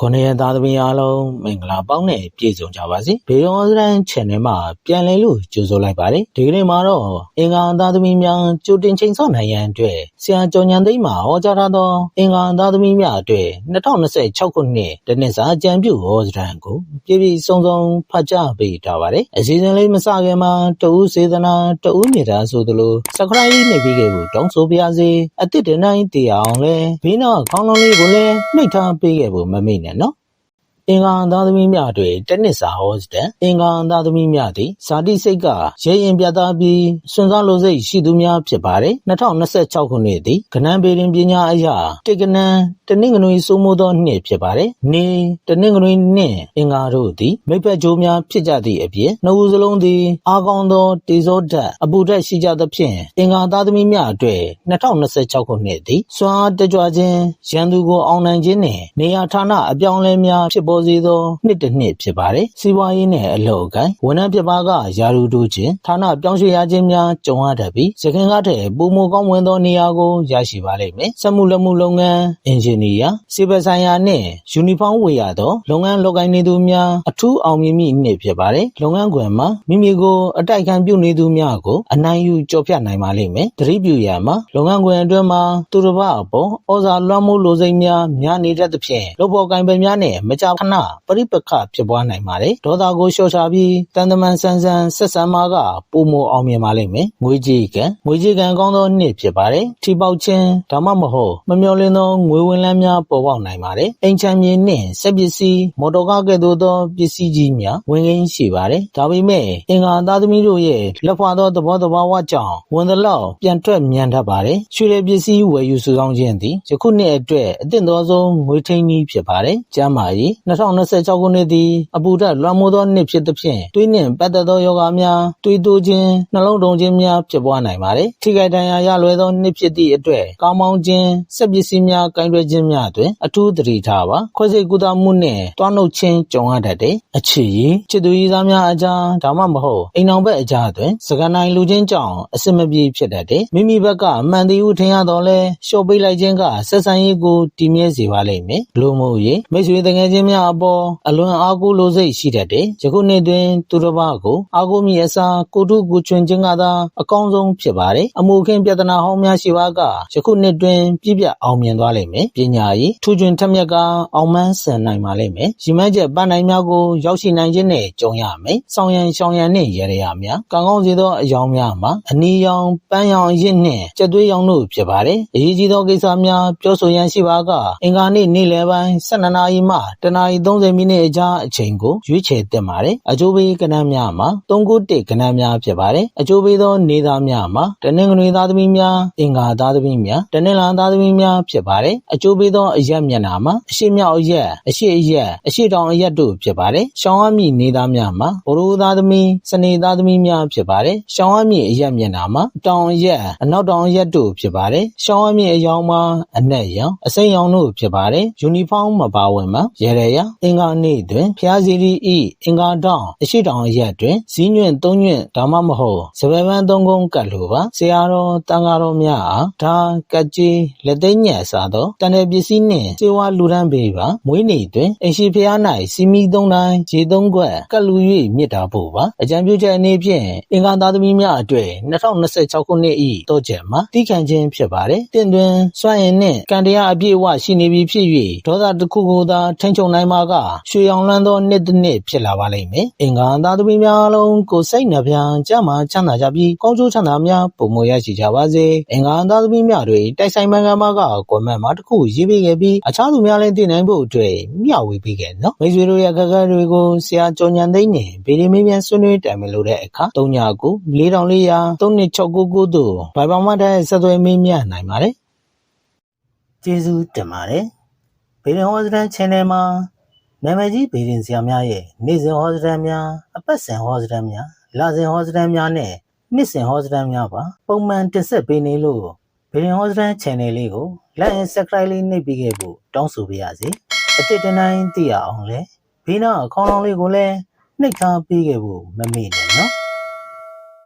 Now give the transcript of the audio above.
ခုနှစ်ရက်သားသမီးအားလုံးမင်္ဂလာပေါင်းနဲ့ပြည့်စုံကြပါစေဘေရောစရန် channel မှာပြန်လည်လို့ကြိုဆိုလိုက်ပါတယ်ဒီကနေ့မှာတော့အင်္ဂါသားသမီးများကြိုတင်ချိန်ဆောက်နိုင်ရန်အတွက်ဆရာကျော်ညံသိမ်းမှာဟောကြားထားသောအင်္ဂါသားသမီးများအတွက်2026ခုနှစ်တနစ်စာကြံပြုဟောစရန်ကိုပြည့်ပြည့်စုံစုံဖတ်ကြားပေးထားပါတယ်အစီအစဉ်လေးမစခင်မှာတဦးစေတနာတဦးမြေတာဆိုသလို subscribe နေပြီးခဲ့ဖို့တောင်းဆိုပါရစေအစ်စ်တနိုင်တည်အောင်လဲဘေးနောက်ခေါင်းလုံးလေးကိုလည်းနှိပ်ထားပေးခဲ့ဖို့မမေ့နဲ့နော် အင်္ဂါသားသမီးများတွေတနစ်စာဟောစတဲ့အင်္ဂါသားသမီးများသည်ဇာတိစိတ်ကရေရင်ပြတ်သားပြီးစွန့်စားလိုစိတ်ရှိသူများဖြစ်ပါတယ်2026ခုနှစ်သည်ကနန်းပေရင်ပညာအရာတေကနန်းတနင်္ဂနွေစိုးမိုးသောနှစ်ဖြစ်ပါတယ်နေတနင်္ဂနွေနှင့်အင်္ဂါတို့သည်မိဖက်ကြိုးများဖြစ်ကြသည့်အပြင်နှစ်ဦးစလုံးသည်အာကောင်းသောတေဇောဓာတ်အပူဓာတ်ရှိကြသဖြင့်အင်္ဂါသားသမီးများအတွက်2026ခုနှစ်သည်စွမ်းအားတကြွခြင်းရန်သူကိုအောင်နိုင်ခြင်းနှင့်နေရာဌာနအပြောင်းအလဲများဖြစ်ပေါ်စေသောနှစ်တစ်နှစ်ဖြစ်ပါတယ်။စီးပွားရေးနဲ့အလုပ်အကိုင်ဝန်ထမ်းဖြစ်ပါကယာရုတို့ချင်းဌာနပြောင်းရွှေ့ရခြင်းများကြုံရတတ်ပြီးစခင်ကားတဲ့ပုံမကောင်းဝင်သောနေရာကိုရရှိပါလိမ့်မယ်။စက်မှုလက်မှုလုပ်ငန်းအင်ဂျင်နီယာစီဗယ်ဆိုင်ရာနှင့်ယူနီဖောင်းဝေရသောလုပ်ငန်းလုပ်ကိုင်နေသူများအထူးအောင်မြင်မိနှစ်ဖြစ်ပါတယ်။လုပ်ငန်းခွင်မှာမိမိကိုအတိုက်ခံပြုနေသူများကိုအနိုင်ယူကြော်ဖြတ်နိုင်ပါလိမ့်မယ်။သတိပြုရမှာလုပ်ငန်းခွင်အတွင်းမှာသူတစ်ပါးအပေါ်ဩဇာလွှမ်းမိုးလိုစိတ်များများနေတတ်သဖြင့်လုပ်ပေါ်ကိုင်ပယ်များနဲ့မကြာခဏပရိပက္ခဖြစ်ပွားနိုင်ပါတယ်။ဒေါသကိုလျှော့ချပြီးတန်တမန်ဆန်းဆန်းဆက်ဆံမှာကပုံမအောင်မြင်ပါလိမ့်မယ်။ငွေကြေးကံငွေကြေးကံကောင်းသောနှစ်ဖြစ်ပါတယ်။ထိပေါက်ခြင်းဒါမှမဟုတ်မမျှော်လင့်သောငွေဝင်လမ်းများပေါ်ပေါက်နိုင်ပါတယ်။အိမ်ချမ်းမြေနှင့်စက်ပစ္စည်းမော်တော်ကားကဲ့သို့သောပစ္စည်းကြီးများဝင်ငင်းရှိပါတယ်။ဒါပေမဲ့အင်္ဂါသားသမီးတို့ရဲ့လက်ဖွာသောသဘောတဘာဝကြောင့်ဝင်သလောက်ပြန်ထွက်မြန်တတ်ပါတယ်။ရွှေရည်ပစ္စည်းဝယ်ယူစုဆောင်းခြင်းသည်ယခုနှစ်အတွက်အသင့်တော်ဆုံးငွေထိန်းနည်းဖြစ်ပါတယ်။ကျမ်းမာရေး2026ခုနှစ်သည်အပူဓာတ်လွှမ်းမိုးသောနှစ်ဖြစ်သဖြင့်တွေးနှင့်ပတ်သက်သောယောဂများတွေးတိုးခြင်းနှလုံးတုန်ခြင်းများဖြစ်ပွားနိုင်ပါတယ်။ထိခိုက်ဒဏ်ရာရလွယ်သောနှစ်ဖြစ်သည့်အတွက်ကောင်းမောင်းခြင်းစက်ပစ္စည်းများကင်တွယ်ခြင်းများတွင်အထူးသတိထားပါခွဲစိတ်ကုသမှုနှင့်တွားနှုတ်ခြင်းကြုံရတတ်တဲ့အခြေရေးချစ်သူရေးသားများအကြားဒါမှမဟုတ်အိမ်အောင်ဘက်အကြားတွင်စကနိုင်လူချင်းကြောင့်အစမပြေဖြစ်တတ်တဲ့မိမိဘက်ကအမှန်တည်းဟုထင်ရတော့လဲလျှော့ပေးလိုက်ခြင်းကဆက်ဆံရေးကိုတည်မြဲစေပါလိမ့်မယ်ဘလို့မို့ရေမိတ်ဆွေတငယ်ချင်းများအပေါ်အလွန်အားကိုးလိုစိတ်ရှိတတ်တယ်ယခုနှစ်တွင်သူတစ်ပါးကိုအားကိုးမိအစားကိုတုကိုချွင်ခြင်းကသာအကောင်းဆုံးဖြစ်ပါတယ်အမှုခင်းပြဿနာဟောင်းများရှိပါကယခုနှစ်တွင်ပြည့်ပြတ်အောင်မြင်သွားလိမ့်မယ်ပညာရေးထူးချွန်ထက်မြက်ကအောင်မန်းဆန်နိုင်ပါလိမ့်မယ်ရီမန်းချက်ပန်းနိုင်များကိုရောက်ရှိနိုင်ခြင်းနဲ့ကြုံရမယ်ဆောင်ရန်ရှောင်ရန်နှင့်ရရရများကံကောင်းစေသောအယောင်များမှာအနီရောင်ပန်းရောင်ရစ်နှင့်ကြက်သွေးရောင်တို့ဖြစ်ပါတယ်အရေးကြီးသောကိစ္စများပြောဆိုရန်ရှိပါကအင်္ဂါနေ့နေ့လယ်ပိုင်း12နာရီမှတနာရီ30မိနစ်အကြားအချိန်ကိုရွေးချယ်သင့်ပါတယ်အကျိုးပေးကဏ္ဍများမှာ391ကဏ္ဍများဖြစ်ပါတယ်အကျိုးပေးသောနေသားများမှာတနင်္ဂနွေသားသမီးများအင်္ဂါသားသမီးများတနင်္လာသားသမီးများဖြစ်ပါတယ်အကျိုးပေးသောအရက်မျက်နှာမှာအရှိမြောက်အရက်အရှိအရက်အရှိတောင်အရက်တို့ဖြစ်ပါတယ်ရှောင်းရမည့်နေသားများမှာဘရိုးသားသမီးစနေသားသမီးများဖြစ်ပါတယ်ရှောင်းရမည့်အရက်မျက်နှာမှာတောင်အရက်အနောက်တောင်အရက်တို့ဖြစ်ပါတယ်ရှောင်းရမည့်အယောင်မှာအနက်ရောင်အစိမ်းရောင်တို့ဖြစ်ပါတယ်ယူနီဖောင်းမပါဝင်မှာရရရအင်္ဂါနေ့တွင်ဖျားစီရီဤအင်္ဂါတောင်အရှိတောင်အရက်တွင်ဇီးညွန့်သုံးညွန့်ဒါမှမဟုတ်စပယ်ပန်းသုံးကုန်းကတ်လိုပါဆရာတော်တန်ဃာတော်များအားဒါကတ်ကြီးလက်သိမ်းညက်စားသောတန်တဲ့ပစ္စည်းနှင့်စေဝါလူဒန်းပေးပါမွေးနေ့တွင်အရှိဖျား၌စီမီသုံးတိုင်းခြေသုံးခွက်ကတ်လူ၍မြစ်တာဖို့ပါအကြံပြုချက်အနေဖြင့်အင်္ဂါသားသမီးများအတွေ့2026ခုနှစ်၏တောကျက်မှာတိခံခြင်းဖြစ်ပါတယ်တင့်တွင်စွန့်ရင်နှင့်ကံတရားအပြည့်အဝရှိနေပြီဖြစ်၍ဒေါသတစ်ခုကိုသာထိန်ချုံနိုင်မှာကရွှေရောင်လန်းသောနှစ်တစ်နှစ်ဖြစ်လာပါလိမ့်မယ်အင်္ဂါသားသမီးများအလုံးကိုစိတ်နှပြကြမှာချမ်းသာကြပြီးကောင်းကျိုးချမ်းသာများပုံမရရှိကြပါစေအင်္ဂါသားသမီးများတွေတိုက်ဆိုင်မှန်ကန်မှာကကွန်မန့်မှာတစ်ခုရေးပေးခဲ့ပြီးအခြားသူများလည်းသိနိုင်ဖို့အတွက်မျှဝေပေးခဲ့နော်မိတ်ဆွေတို့ရဲ့ခက်ခဲတွေကိုဆရာကျော်ညံသိန်းနဲ့ဗီဒီမေးမြန်းဆွေးနွေးတိုင်ပင်လို့တဲ့အခါ39 4400 3269တို့ဘိုင်ဘောင်မတဲ့ဆက်သွယ်မေးမြန်းနိုင်ပါတယ်ကျေးဇူးတင်ပါတယ်ဗီဒီယိုဟောစတန် channel မှာ နာမည်ကြီးဗီဒီယိုဆရာများရဲ့နေ့စဉ်ဟောစတန်များအပတ်စဉ်ဟောစတန်များလစဉ်ဟောစတန်များနဲ့နှစ်စဉ်ဟောစတန်များပါပုံမှန်တင်ဆက်ပေးနေလို့ဗီဒီယိုဟောစတန် channel လေးကို like and subscribe လေးနှိပ်ပေးခဲ့ဖို့တောင်းဆိုပါရစေအတစ်တနိုင်သိရအောင်လဲဘေးနာအကောင့်လေးကိုလည်းနှိပ်ထားပေးခဲ့ဖို့မမေ့နဲ့နော်